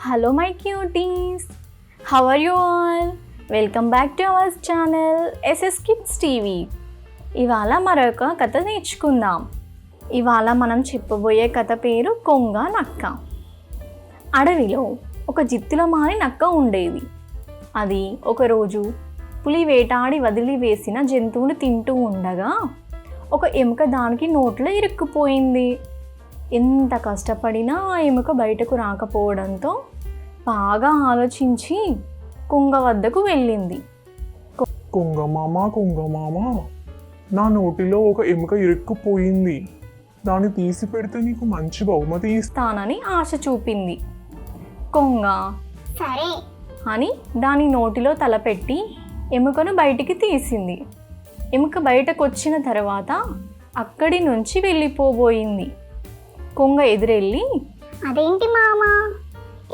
Hello my cuties how are you all welcome back to our channel SS kids TV ఇవాళ మరొక కథ నేర్చుకుందాం. ఇవాళ మనం చెప్పబోయే కథ పేరు కొంగ నక్క. అడవిలో ఒక జిత్తుల మారి నక్క ఉండేది. అది ఒకరోజు పులి వేటాడి వదిలివేసిన జంతువును తింటూ ఉండగా ఒక ఎముక దానికి నోట్లో ఇరుక్కుపోయింది. ఎంత కష్టపడినా ఆ ఎముక బయటకు రాకపోవడంతో బాగా ఆలోచించి కుంగ వద్దకు వెళ్ళింది. కొంగమామ కొంగమామ నా నోటిలో ఒక ఎముక ఇరుక్కుపోయింది. దాన్ని తీసి పెడితే నీకు మంచి బహుమతి ఇస్తా తానని ఆశ చూపింది. కొంగ సరే. అని దాని నోటిలో తలపెట్టి ఎముకను బయటికి తీసింది. ఎముక బయటకు వచ్చిన తర్వాత అక్కడి నుంచి వెళ్ళిపోబోయింది. కొంగ ఎదురెళ్ళి అదేంటి మామ?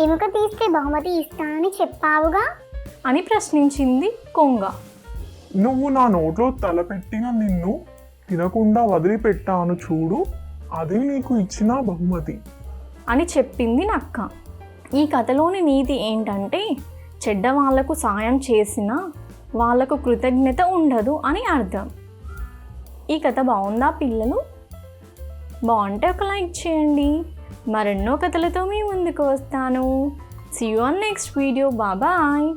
ఎముక తీస్తే బహుమతి ఇస్తానని చెప్పావుగా? అని ప్రశ్నించింది కొంగ. నువ్వు నా నోట్లో తలపెట్టిన నిన్ను తినకుండా వదిలిపెట్టాను చూడు అదే నీకు ఇచ్చిన బహుమతి. అని చెప్పింది నక్క. ఈ కథలోని నీతి ఏంటంటే చెడ్డ వాళ్ళకు సాయం చేసినా వాళ్ళకు కృతజ్ఞత ఉండదు అని అర్థం. ఈ కథ బాగుందా పిల్లలు? బాగుంటే ఒక లైక్ చేయండి. మరెన్నో కథలతో మీ ముందుకు వస్తాను. See you on next video బాబాయ్